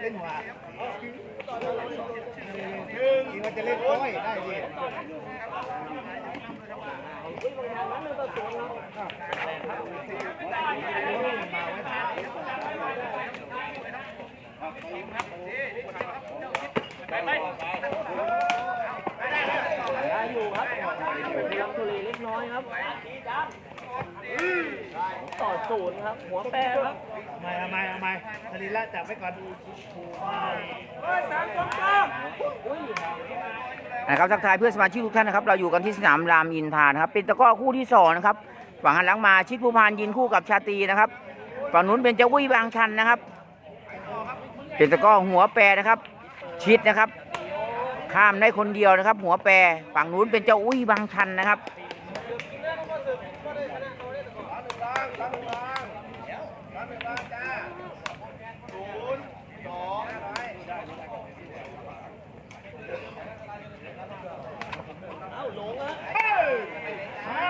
เล่นหัวคิดว่าจะเล่นก้อยได้ดิไปไปได้อยู่ครับพลังทุเรเล็กน้อยครับ ต่อศูนย์ครับ หัวแปรครับมาเอามาเอามาธนิละจับไว้ก่อนนะครับทักทายเพื่อนสมาชิกทุกท่านนะครับ เราอยู่กันที่สนามรามอินทรานะครับ เป็นตะกร้อคู่ที่สองนะครับ ฝั่งหันหลังมาชิดผู้พานยินคู่กับชาตรีนะครับ ฝั่งนู้นเป็นเจ้าวุ้ยบางชันนะครับ เป็นตะกร้อหัวแปรนะครับ ชิดนะครับ ข้ามได้คนเดียวนะครับ หัวแปรฝั่งนู้นเป็นเจ้าอุ้ยบางชันนะครับ เอ้าหลงฮะมา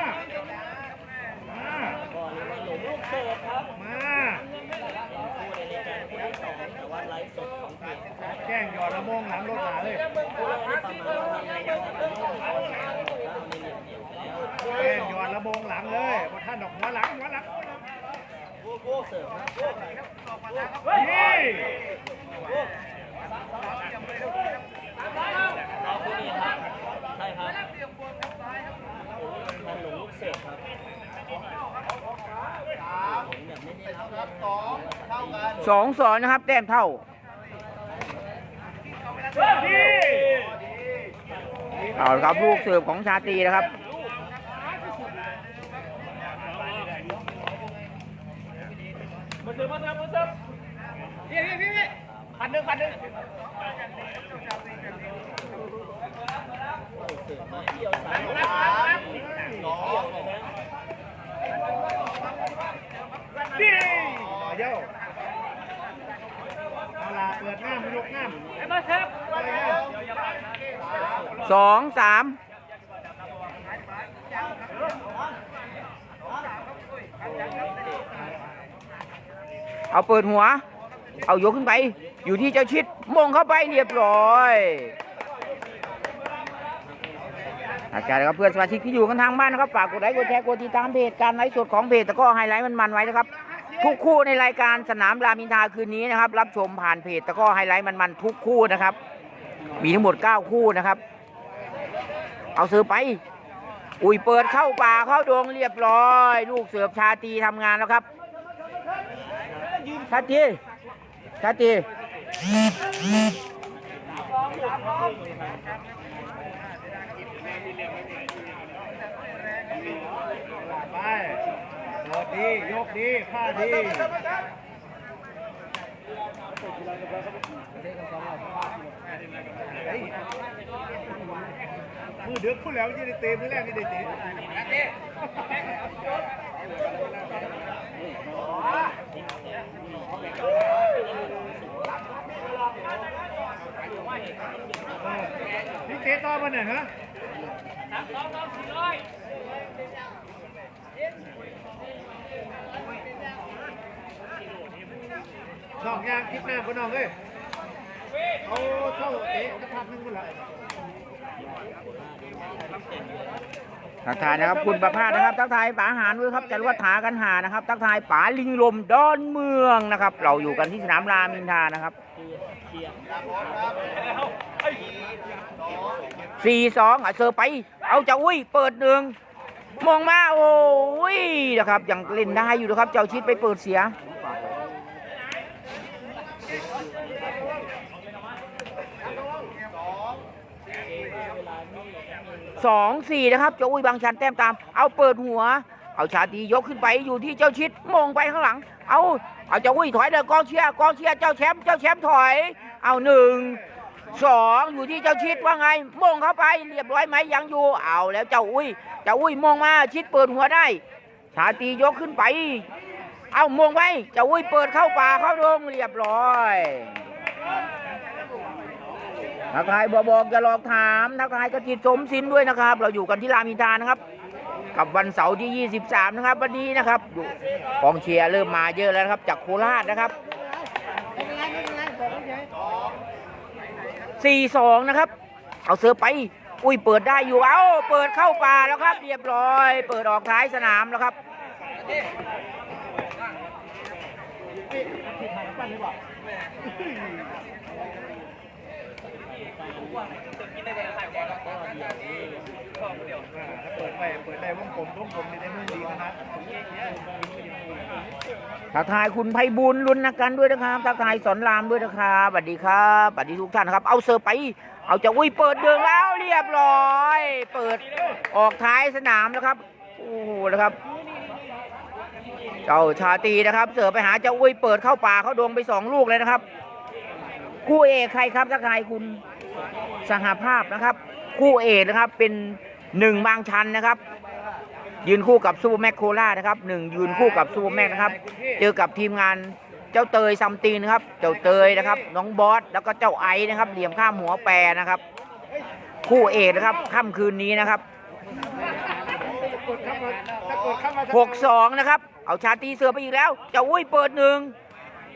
มาก่อนเลยว่าหลงลูกเสิร์ฟครับ มาคู่ในรายการคู่ที่สองแต่ว่าไลฟ์สดของเพจครับแจ้งหยอดละมงหลังรถหาเลยคู่แรกได้ประมาณทำไงครับ ยอดละโมงหลังเลยพอท่านดอกหัวหลังหัวหลังเสิร์ฟครับนี่เราคู่นี้ครับใช่ครับมันหลงลูกเสิร์ฟครับหลงแบบไม่ได้รับสองสอนนะครับแต้มเท่านี่เอาละครับลูกเสิร์ฟของชาตรีนะครับ พันหนึ่งพันหนึ่งเสิร์ฟมาเที่ยวสายเที่ยวเลยนะนี่เดี๋ยวเอาล่ะเปิดง่ามยกง่ามไอ้มาครับสองสาม เอาเปิดหัว เอายกขึ้นไป อยู่ที่เจ้าชิดมงเข้าไปเรียบร้อยอาจารย์ครับเพื่อนสมาชิกที่อยู่กันทางบ้านนะครับฝากกดไลค์กดแชร์กดติดตามเพจการไลฟ์สดของเพจแต่ก็ไฮไลท์มันๆไว้นะครับทุกคู่ในรายการสนามรามอินทาคืนนี้นะครับ รับชมผ่านเพจแต่ก็ไฮไลท์มันๆทุกคู่นะครับ มีทั้งหมด 9 คู่นะครับ เอาเสือไป อุ้ยเปิดเข้าป่าเข้าดวงเรียบร้อย ลูกเสือชาตีทำงานแล้วครับ ชาตรีชาตรีไปเปิดดี ยกดีผ้าดีมือเดือดพูดแล้วยังได้เตะมือแรกยังได้เตะ พี่เจต่อมาหน่อยฮะสามสองสองสี่ร้อยนอกยางคิดหน้าพี่น้องเลยเอาเท่าเตะกระทับนึงคนละ ทักทายนะครับคุณประภาสนะครับทักทายป๋าหารด้วยครับจรวัฒถากันหานะครับทักทายป๋าลิงลมดอนเมืองนะครับ เราอยู่กันที่สนามรามอินทรานะครับสี่สองอะเซอร์ไป เอาเจ้าอุ้ยเปิดหนึ่งมองมาโอ้ยนะครับยังเล่นได้อยู่นะครับ เจ้าชิดไปเปิดเสีย สองสี่นะครับเจ้าอุ้ยบางชันแต้มตาม เอาเปิดหัว เอาชาตียกขึ้นไปอยู่ที่เจ้าชิดมองไปข้างหลัง เอาเอาเจ้าอุ้ยถอยเดินกองเชียร์กองเชียร์เจ้าแชมป์เจ้าแชมป์ถอย เอาหนึ่งสองอยู่ที่เจ้าชิดว่าไงมงเข้าไปเรียบร้อยไหมยังอยู่เอาแล้วเจ้าอุ้ยเจ้าอุ้ยมองมาชิดเปิดหัวได้ ชาตียกขึ้นไป เอามงไว้เจ้าอุ้ยเปิดเข้าป่าเข้าดงเรียบร้อย ทักทายบอกบอกอย่าหลอกถามทักทายกระจิตสมสินด้วยนะครับ เราอยู่กันที่รามอินทรานะครับ กับวันเสาร์ที่ 23 นะครับ วันนี้นะครับกองเชียร์เริ่มมาเยอะแล้วนะครับ จากโคราชนะครับสี่สองนะครับ เอาเสือไป อุ้ยเปิดได้อยู่เอาเปิดเข้าป่าแล้วครับ เรียบร้อย เปิดออกท้ายสนามแล้วครับ ถ้า เปิดไปเปิดได้วงกลมวงกลมนี่ได้มือดีขนาดทักทายคุณไพบุญรุนนักกันด้วยนะครับทักทายสอนรามด้วยนะครับสวัสดีครับสวัสดีทุกท่านนะครับ เอาเสิร์ฟไป เอาจะอุ้ยเปิดเดืองแล้วเรียบร้อย เปิดออกท้ายสนามแล้วครับ โอ้โหนะครับ เจ้าชาตีนะครับ เสิร์ฟไปหาเจ้าอุ้ยเปิดเข้าป่าเข้าดวงไปสองลูกเลยนะครับ คู่เอกใครครับทักทายคุณ สหภาพนะครับ คู่เอกนะครับเป็นหนึ่งบางชันนะครับ ยืนคู่กับซูเปอร์แม็กโครานะครับหนึ่งยืนคู่กับซูเปอร์แม็กนะครับ เจอกับทีมงานเจ้าเตยซัมตีนนะครับ เจ้าเตยนะครับ น้องบอสแล้วก็เจ้าไอซ์นะครับ เหลี่ยมข้ามหัวแปรนะครับ คู่เอกนะครับค่ำคืนนี้นะครับกดเข้ามาหกสองนะครับ เอาชาตีเสือไปอีกแล้ว เจ้าอุ้ยเปิดหนึ่ง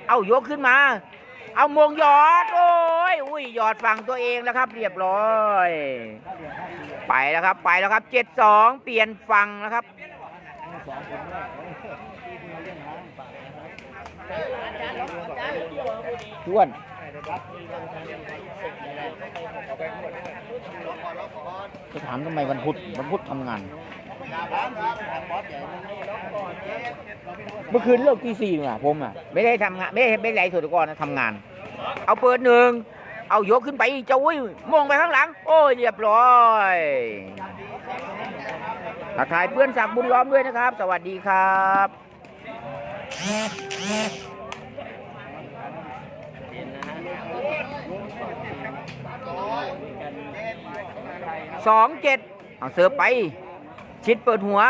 เอายกขึ้นมา เอามงหยอด โอ้ยอุ้ยหยอดฝั่งตัวเองแล้วครับ เรียบร้อย ไปแล้วครับ ไปแล้วครับเจ็ดสองเปลี่ยนฝั่งนะครับทวนจะถามทำไมวันพุธวันพุธทำงาน เมื่อคืนเลิกตีสี่อะผมอะไม่ได้ทำงานไม่ได้ไม่ได้ไหลสุดก่อนนะทำงาน เอาเปิดหนึ่งเอายกขึ้นไปเจ้าอุ้ยมองไปข้างหลัง โอ้ยเรียบร้อยทักทายเพื่อนจากบุญล้อมด้วยนะครับ สวัสดีครับสองเจ็ดเอาเสิร์ฟไป ชิดเปิดหัว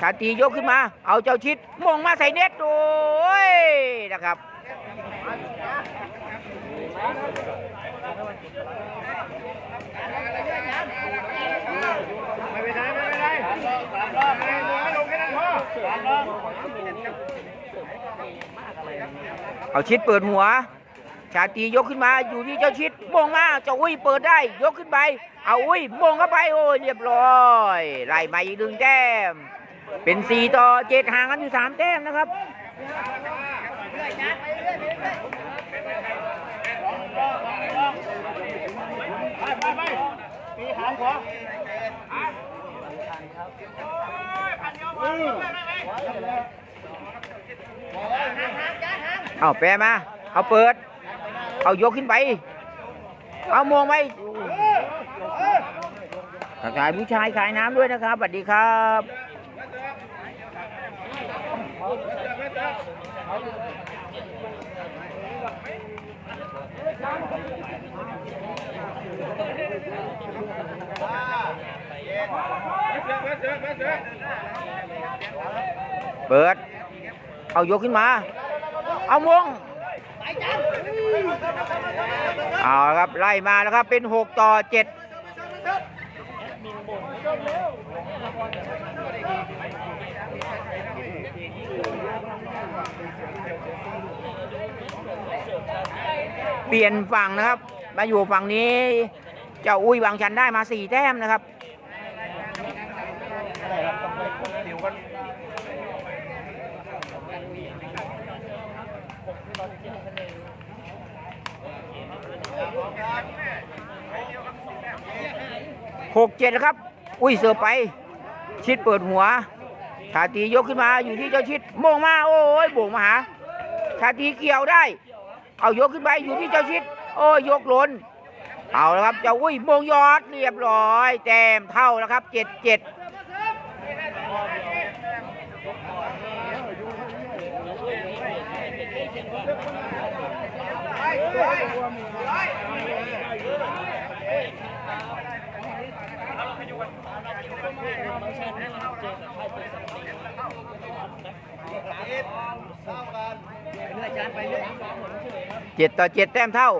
ชาตียกขึ้นมา เอาเจ้าชิดมงมาใส่เน็ตโอ้ยนะครับไม่เป็นไรไม่เป็นไรสามรอบไม่ลงแค่นั้นพอสามรอบเอาชิดเปิดหัว ชาตรียกขึ้นมาอยู่ที่เจ้าชิดมงมาเจ้าอุ้ยเปิดได้ ยกขึ้นไป เอาอุ้ยมงเข้าไปโอ้ยเรียบร้อยไล่มาอีกหนึ่งแต้มเป็นสี่ต่อเจ็ดห่างกันอยู่สามแต้มนะครับไปไปไปปีหางขวาเอาแปรมา เอาเปิด เอายกขึ้นไป เอามองไปทักายผู้ชายขายน้ำด้วยนะครับสวัสดีครับเปิด เอายกขึ้นมา เอามง เอาละครับ ไล่มาแล้วครับเป็น 6 ต่อ 7 เปลี่ยนฝั่งนะครับ มาอยู่ฝั่งนี้ เจ้าอุ้ยวางชันได้มา 4 แต้มนะครับ หกเจ็ดนะครับ อุ้ยเสือไป ชิดเปิดหัว ชาตียกขึ้นมาอยู่ที่เจ้าชิดโมงมาโอ้ยโบ่งมาหา ชาตีเกี่ยวได้ เอายกขึ้นไปอยู่ที่เจ้าชิด โอ้ยยกหล้นเอาแล้วครับเจ้าอุ้ยโมงยอดเรียบร้อยแต้มเท่าแล้วครับเจ็ดเจ็ด เจ็ดต่อเจ็ดแต้มเท่า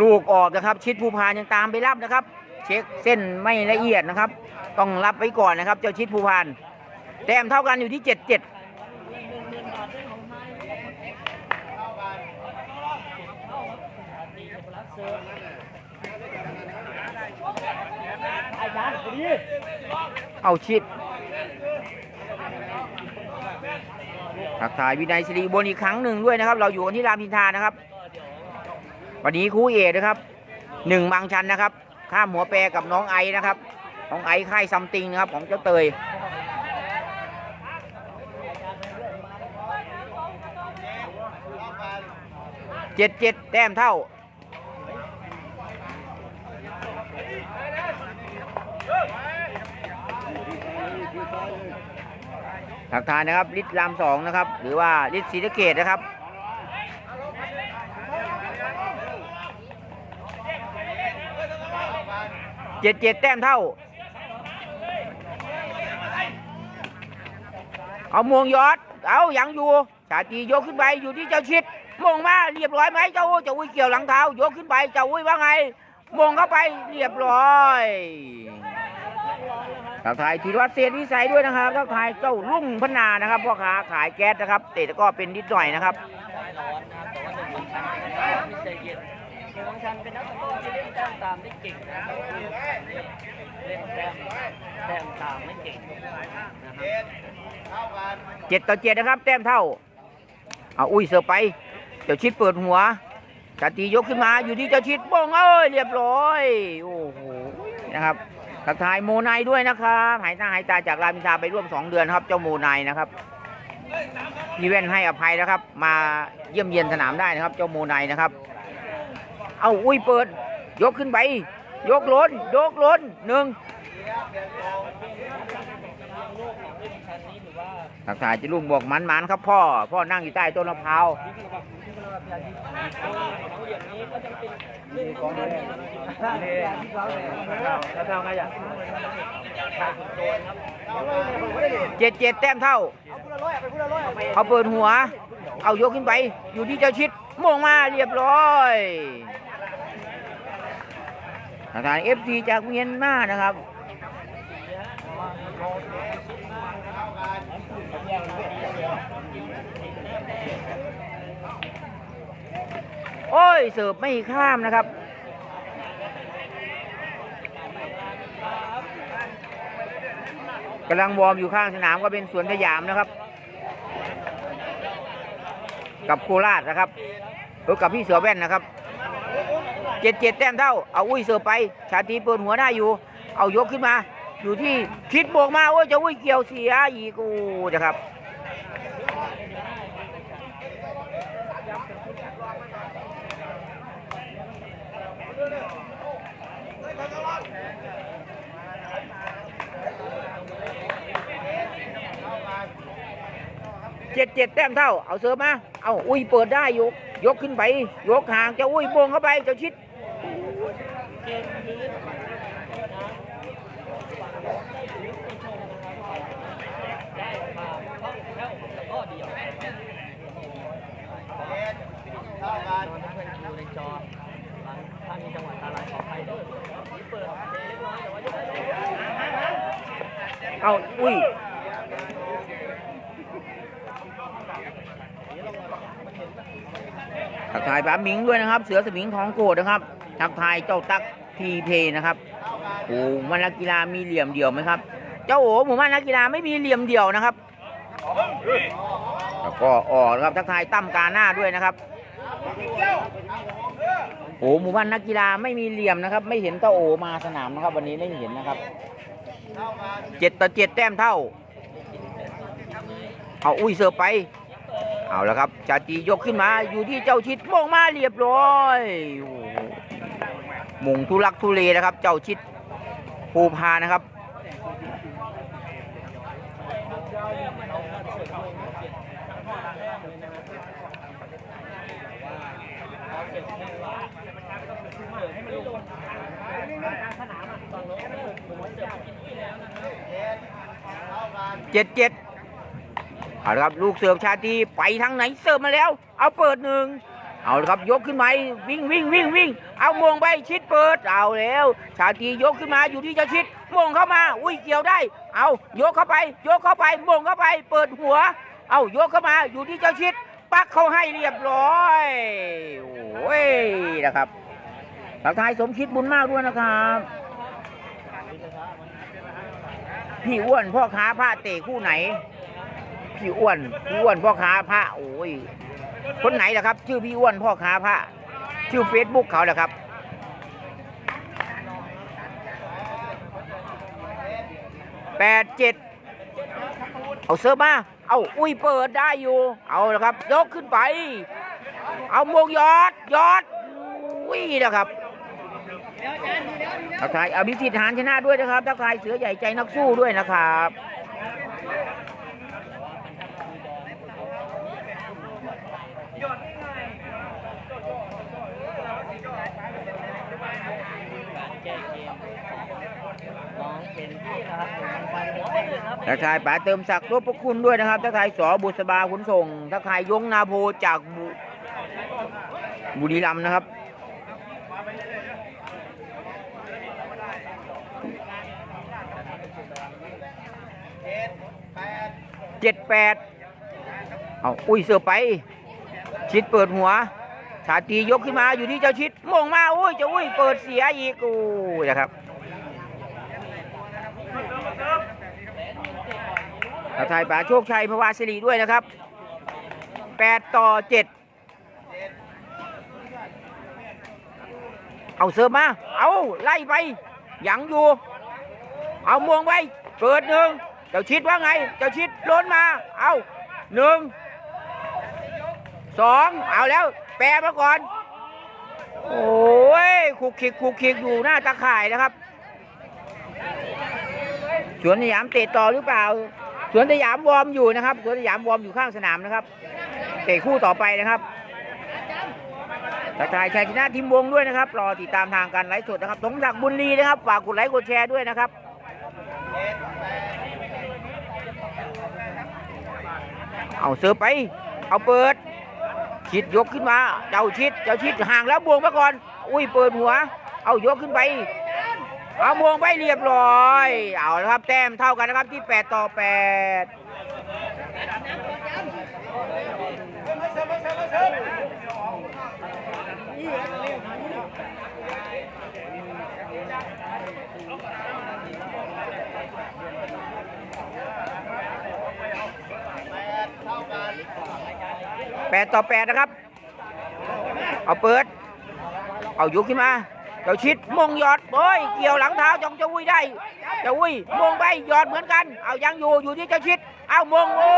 ลูกออกนะครับ ชิดภูพานยังตามไปรับนะครับ เช็คเส้นไม่ละเอียดนะครับ ต้องรับไว้ก่อนนะครับ เจ้าชิดภูพานแต้มเท่ากันอยู่ที่เจ็ดเจ็ด เสิร์ฟไอ้ยันพอดี เอาชิดทักทายวินัยสิริบนอีกครั้งหนึ่งด้วยนะครับ เราอยู่กันที่รามอินทานะครับ วันนี้คู่เอกนะครับหนึ่งบางชันนะครับ ข้ามหัวแปรกับน้องไอนะครับ น้องไอค่ายซัมติงนะครับ ของเจ้าเตยเจ็ดเจ็ดแต้มเท่า ทักทายนะครับลิศรามสองนะครับ หรือว่าลิศศรีสะเกดนะครับเจ็ดเจ็ดแต้มเท่า เอามวงยอด เอายังอยู่ชาตรียกขึ้นไปอยู่ที่เจ้าชิดมงมาเรียบร้อยไหมเจ้าเจ้าอุ้ยเกี่ยวหลังเท้ายกขึ้นไปเจ้าอุ้ยว่าไงมงเข้าไปเรียบร้อย ทักทายธีรวัตรเศรษฐวิสัยด้วยนะครับทักทายเจ้าลุ่งพนานะครับพ่อค้าขายแก๊สนะครับเตะตะกร้อเป็นนิดหน่อยนะครับร้อนนะครับแต่ว่าหนึ่งบางชันไม่ใจเย็นหนึ่งบางชันเป็นนักตะก้อที่เล่นแต้มตามได้เก่งนะครับเล่นแต้มแต้มตามไม่เก่งนะครับเจ็ดต่อเจ็ดนะครับ แต้มเท่าเอาอุ้ยเสือไปเจ้าชิดเปิดหัวชาตียกขึ้นมาอยู่ที่เจ้าชิดบ้องเอ้ยเรียบร้อยโอ้โหนะครับ ทักทายโมไนด้วยนะครับหายหน้าหายตาจากรามินทาไปร่วมสองเดือนครับ เจ้าโมไนนะครับพี่แว่นให้อภัยนะครับ มาเยี่ยมเยียนสนามได้นะครับ เจ้าโมไนนะครับ เอาอุ้ยเปิด ยกขึ้นไป ยกล้น ยกล้นหนึ่งทักทายจิลุงบอกมันมันครับพ่อ พ่อนั่งอยู่ใต้ต้นมะพร้าว อย่างนี้ก็จะเป็นหนึ่งบางชันแล้วทำไงอะชายขุนโจรครับเจ็ดเจ็ดแต้มเท่า เอาเปิดหัว เอายกขึ้นไป อยู่ที่เจ้าชิดมงมาเรียบร้อยทางเอฟซีจากเมียนมานะครับ โอ้ย เสิร์ฟไม่ข้ามนะครับ กำลังวอร์มอยู่ข้างสนามก็เป็นสวนสยามนะครับ กับโคราชนะครับเออกับพี่เสือแว่นนะครับ เจ็ดเจ็ดแต้มเท่า เอาอุ้ยเสือไป ชาตีเปิดหัวได้าอยู่ เอายกขึ้นมา อยู่ที่คิดบวกมาโอ้ยจะอุ้ยเกี่ยวเสียอีกโอ้นะครับ เจ็ดเจ็ดแต้มเท่า เอาเสือมา เอาอุ้ยเปิดได้ยก ยกขึ้นไป ยกห่างเจะอุ้ยโบงเข้าไปเจ้าชิดเกมนี้นะได้มาเข้าแค่แล้วก็เพื่อนอยู่ในจอหลังถ้ามีจังหวะตาลายขออภัยด้วยเปิดเล็กน้อยแต่ว่ายกได้ เอาอุ้ย ทักทายป้าหมิงด้วยนะครับ เสือสมิงทองโกดนะครับ ทักทายเจ้าตักทีเพนะครับโอ้มันนักกีฬามีเหลี่ยมเดี่ยวไหมครับ เจ้าโอ๋หมู่บ้านนักกีฬาไม่มีเหลี่ยมเดี่ยวนะครับแล้วก็ออกนะครับทักทายตั้มกาหน้าด้วยนะครับโอ้หมู่บ้านนักกีฬาไม่มีเหลี่ยมนะครับ ไม่เห็นเต้าโอมาสนามนะครับ วันนี้ไม่เห็นนะครับเจ็ดต่อเจ็ดแต้มเท่า เอาอุ้ยเสิร์ฟไป เอาแล้วครับชาตรียกขึ้นมาอยู่ที่เจ้าชิดมงมาเรียบร้อยโอ้โหมงทุลักทุเลนะครับ เจ้าชิดภูพานะครับเจ็ดเจ็ด เอาละครับลูกเสิร์ฟชาตีไปทางไหนเสิร์ฟมาแล้ว เอาเปิดหนึ่งเอาละครับยกขึ้นมาวิ่งวิ่งวิ่งวิ่งเอามงไปชิดเปิดเอาแล้ว ชาตียกขึ้นมาอยู่ที่จ้าชิดมงเข้ามาอุ้ยเกี่ยวได้ เอายกเข้าไป ยกเข้าไปมงเข้าไป เปิดหัว เอายกเข้ามาอยู่ที่เจ้าชิดปักเขาให้เรียบร้อยโอ้ยนะครับทักทายสมคิดบุญมากด้วยนะครับพี่อ้วนพ่อค้าผ้าเตะคู่ไหน พี่อ้วนพี่อ้วนพ่อค้าผ้าโอ้ยคนไหนล่ะครับ ชื่อพี่อ้วนพ่อค้าผ้าชื่อเฟซบุ๊กเขาแหละครับแปดเจ็ดเอาเซิร์ฟมา เอาอุ้ยเปิดได้อยู่ เอาละครับ ยกขึ้นไป เอาโมงยอดยอดอุ้ยนะครับทักทายอภิสิทธิ์หานชนะด้วยนะครับทักทายเสือใหญ่ใจนักสู้ด้วยนะครับ การแก้เกมมองเห็นที่นะครับทางหัวเลยครับ ทักทายป๋าเติมศักดิ์รบพระคุณด้วยนะครับทักทายสอบุษบาขุนส่งทักทายยงนาโพจากบุบุรีรัมย์นะครับเจ็ดแปดเอาอุ้ยเสือไป ชิดเปิดหัวชาตียกขึ้นมาอยู่ที่เจ้าชิดมงมาอุ้ยเจ้าอุ้ยเปิดเสียอีกโอ้นะครับ ทักทายป๋าโชคชัยพวาสิริด้วยนะครับ8ต่อ7เอาเสิร์ฟมา เอาไล่ไป ยังอยู่ เอามวงไว้เปิดหนึ่งเจ้าชิดว่าไง เจ้าชิดล้นมา เอาหนึ่งสองเอาแล้ว แปรมาก่อน โอ้ยคุกคิกคุกคิกอยู่หน้าตาข่ายนะครับ สวนสยามเตะต่อหรือเปล่า สวนสยามวอร์มอยู่นะครับสวนสยามวอร์มอยู่ข้างสนามนะครับเตะคู่ต่อไปนะครับทักทายชัยชนะทีมวงด้วยนะครับ รอติดตามทางการไลฟ์สดนะครับสงศักดิ์บุญลีนะครับฝากกดไลค์กดแชร์ด้วยนะครับเอาเสิร์ฟไป เอาเปิด ชิดยกขึ้นมา เจ้าชิด เจ้าชิดห่างแล้วบวงมาก่อน อุ้ยเปิดหัว เอายกขึ้นไป เอามวงไปเรียบร้อย เอาละครับแต้มเท่ากันนะครับที่ 8 ต่อ 8 8 ต่อ 8 นะครับ เอาเปิด เอายุกขึ้นมา เจ้าชิดมงหยอดเฮ้ยเกี่ยวหลังเท้าจองเจ้าวุ้ยได้เจ้าวุ้ยมงไปหยอดเหมือนกัน เอายังอยู่อยู่ที่เจ้าชิด เอามงโอ้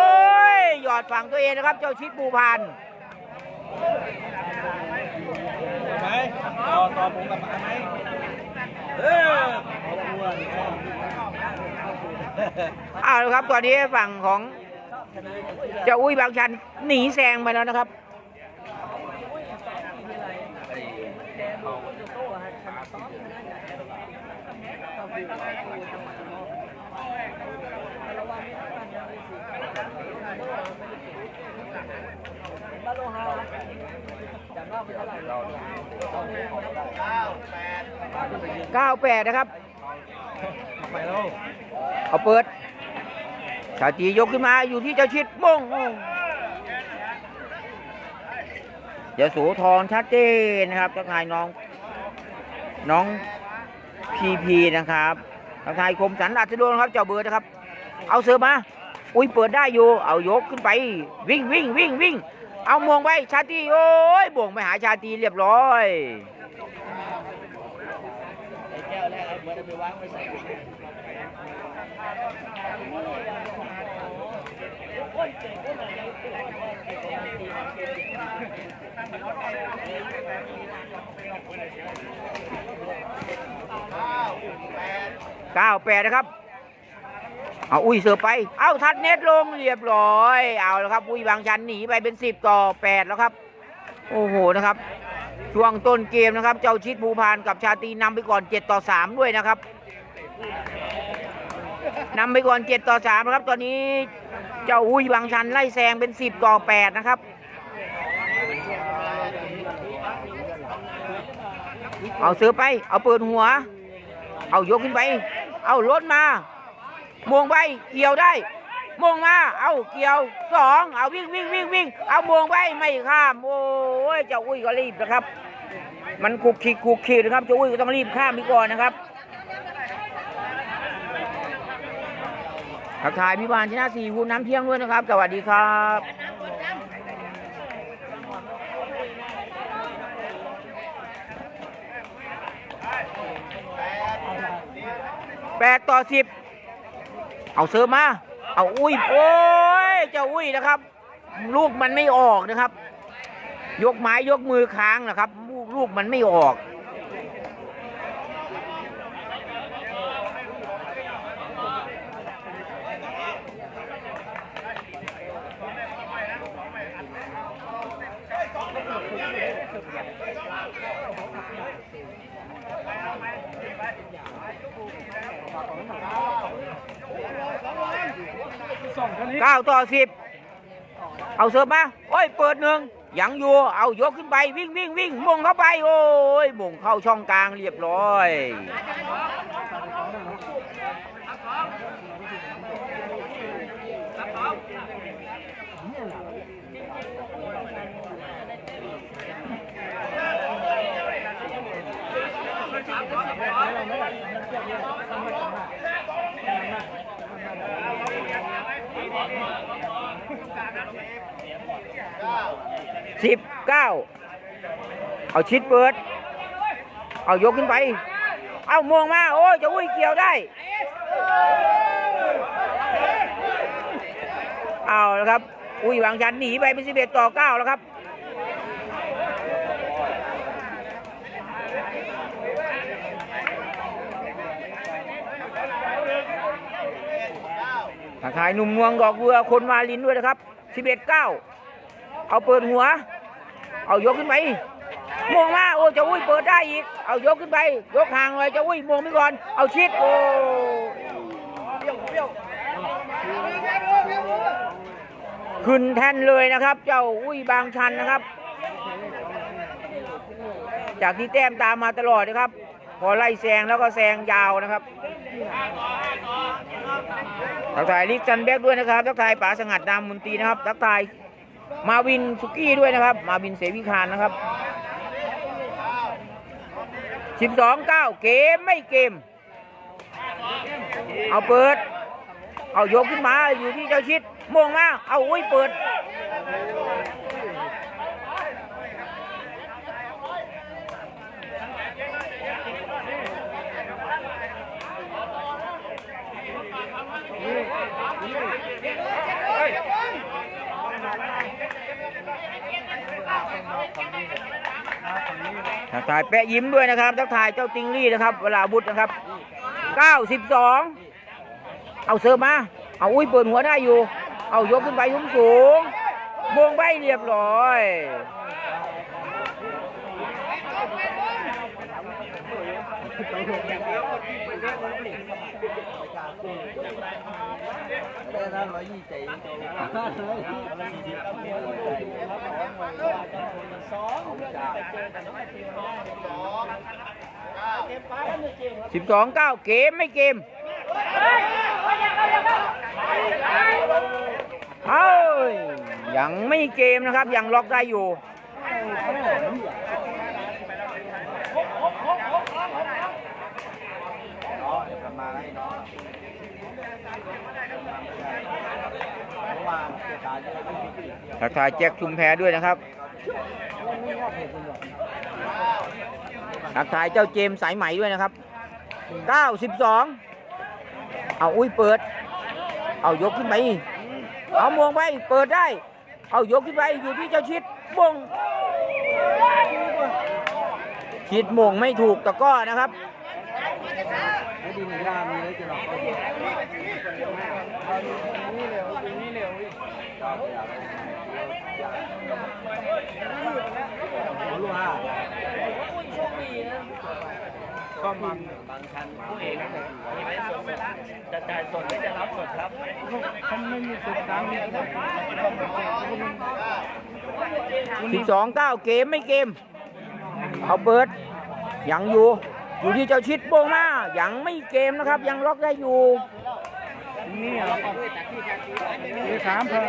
ยหยอดฝั่งตัวเองนะครับ เจ้าชิดปูพานไหมต่อต่อผมกับมาไหมเออขอบคุณเอาละครับตอนนี้ฝั่งของเจ้าอุ้ยบางชันหนีแซงไปแล้วนะครับ บาโลฮาจำได้ไม่เท่าไหร่เรา98นะครับไปแล้วเอาเปิดชาจียกขึ้นมาอยู่ที่เจ้าชิดมงเดี๋ยวโสธรชัดเจนนะครับทักทายน้องน้อง พีพีนะครับทักทายคมสันอัศดวงครับ เจ้าเบิร์ดนะครับ เอาเสือมา อุ้ยเปิดได้อยู่ เอายกขึ้นไป วิ่งวิ่งวิ่งวิ่ง เอามวงไปชาตีโอ้ยบ่วงไปหาชาตีเรียบร้อยไก้วแรกไอ้เบิร์ดเอาไปวางไว้ใส่98นะครับ เอาอุ้ยเสือไป เอาทัดเน็ตลงเรียบร้อย เอาแล้วครับ อุ้ยบางชันหนีไปเป็น10ต่อ8แล้วครับ โอ้โหนะครับ ช่วงต้นเกมนะครับ เจ้าชิดภูพานกับชาตีนำไปก่อน7ต่อ3ด้วยนะครับนำไปก่อน7ต่อ3นะครับ ตอนนี้เจ้าอุ้ยบางชันไล่แซงเป็น10ต่อ8นะครับเอาเสือไป เอาเปิดหัว เอายกขึ้นไป เอารถมามวงไปเกี่ยวได้มงมา เอาเกี่ยวสอง เอาวิ่งวิ่งวิ่งวิ่ง เอามวงไปไม่ข้าม โอ้ยเจ้าอุ้ยก็รีบนะครับ มันคุกคิกคุกคิกนะครับเจ้าอุ้ยก็ต้องรีบข้ามไปก่อนนะครับทักทายพี่บานชนะสี่คูน้ำเที่ยงด้วยนะครับ สวัสดีครับ ดต่อสิบเอาเซิร์ฟมา เอาอุ้ย โอ้ยเจ้าอุ้ยนะครับ ลูกมันไม่ออกนะครับ ยกไม้ยกมือค้างนะครับ ลูกมันไม่ออก เก้าต่อสิบเอาเสิร์ฟมา โอ้ย เปิดหนึ่งยังอยู่ เอายกขึ้นไปวิ่งวิ่งวิ่งมงเข้าไป โอ้ยมงเข้าช่องกลางเรียบร้อย สิบเก้าเอาชิดเปิด เอายกขึ้นไป เอามองมา โอ้ยจะอุ้ยเกี่ยวได้ เอาแล้วครับ อุ้ยวางชันหนีไปเป็นสิบเอ็ดต่อเก้าแล้วครับทักทายหนุ่มเมืองดอกเบือคนวาลินด้วยนะครับ 11 9เอ็ดเก้าเอาเปิดหัว เอายกขึ้นไปมองมาโอ้เจะอุ้ยเปิดได้อีก เอายกขึ้นไป ยกห่างเลยเจะอุ้ยมองไปก่อน เอาชิดโอ้ขึ้นแท่นเลยนะครับ เจ้าอุ้ยบางชันนะครับ จากที่แต้มตามมาตลอดนะครับ พอไล่แซงแล้วก็แซงยาวนะครับทักทายลิกซันแบกด้วยนะครับทักทายป๋าสงัดดำมุนตีนะครับทักทายมาวินสุกี้ด้วยนะครับ มาวินเสวิคารนะครับ12 9เกมไม่เกม เอาเปิด เอายกขึ้นมาอยู่ที่เจ้าชิดมองมาเอาอุ้ยเปิด ทักทายแปะยิ้มด้วยนะครับทักทายเจ้าติงลี่นะครับ เวลาบุตรนะครับ92เอาเสิร์ฟมา เอาอุ้ยเปิดหัวได้อยู่ เอายกขึ้นไปยุ่งสูงวงใบเรียบร้อย 12 9เกมไม่เกมเอ้ย ยังไม่เกมนะครับ ยังล็อกได้อยู่ ทักทายแจ็คชุมแพด้วยนะครับทักทายเจ้าเจมสายไหมด้วยนะครับ 92 เอาอุ้ยเปิด เอายกขึ้นไปเอามวงไปเปิดได้ เอายกขึ้นไปอยู่ที่เจ้าชิดมงชิดมงไม่ถูกตะก้อนะครับก็ เร็วอีกรู้ว่คุณโชคดีนะก็บังบางคันผู้เองมีไว้สดจะจ่ายสดไม่จะรับสดครับท่านไม่มีสดตามนี้สิบสองเก้าเกมไม่เกม เอาเบิร์ดยังอยู่ อยู่ที่เจ้าชิดโป้บมายังไม่เกมนะครับ ยังล็อกได้อยู่ นี่เราก็มีสามเพิ่ม12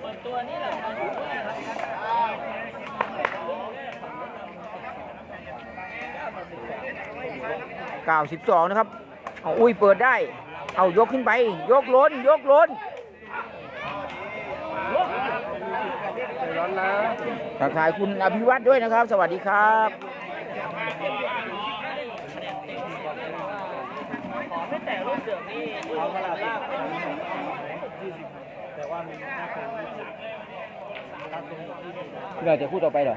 เปิดตัวนี่แหละ92นะครับ เอาอุ้ยเปิดได้ เอายกขึ้นไป ยกล้น ยกล้น ทักทายคุณอภิวัตด้วยนะครับ สวัสดีครับขอไม่แต่ลูกเสือนี่เอามาลากพี่เราจะพูดต่อไปเหรอ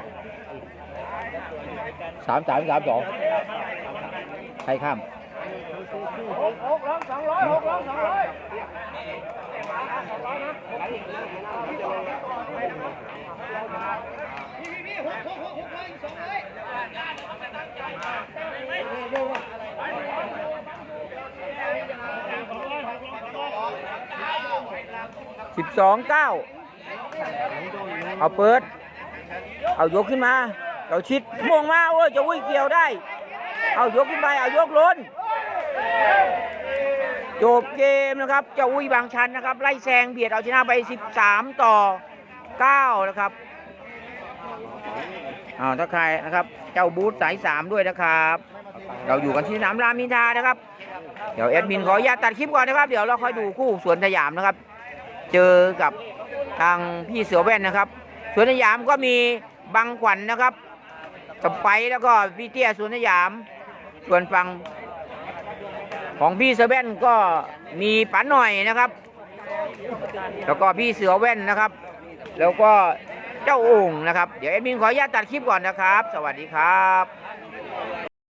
สามสามสามสองใครข้ามหกหกล้องสองร้อยหกล้องสองร้อย สิบสองเก้าเอาเปิด เอายกขึ้นมาเอาชิดม่วงมาโอ้ยจะวิ่งเกี่ยวได้ เอายกขึ้นไป เอายกล้น จบเกมนะครับเจ้าอุ้ยบางชันนะครับ ไล่แซงเบียดเอาชนะไป 13 ต่อ 9 นะครับอ้าวถ้าใครนะครับ เจ้าบูธสาย 3 ด้วยนะครับ เราอยู่กันที่สนามรามอินทรานะครับ เดี๋ยวแอดมินขออนุญาตตัดคลิปก่อนนะครับ เดี๋ยวเราค่อยดูคู่สวนสยามนะครับ เจอกับทางพี่เสือแว่นนะครับสวนสยามก็มีบังขวัญนะครับสไปแล้วก็พี่เตี้ยสวนสยาม ส่วนฝั่ง ของพี่เซเว่นก็มีป๋าหน่อยนะครับ แล้วก็พี่เสือแว่นนะครับ แล้วก็เจ้าโอ่งนะครับ เดี๋ยวเอดมินขออนุญาตตัดคลิปก่อนนะครับ สวัสดีครับ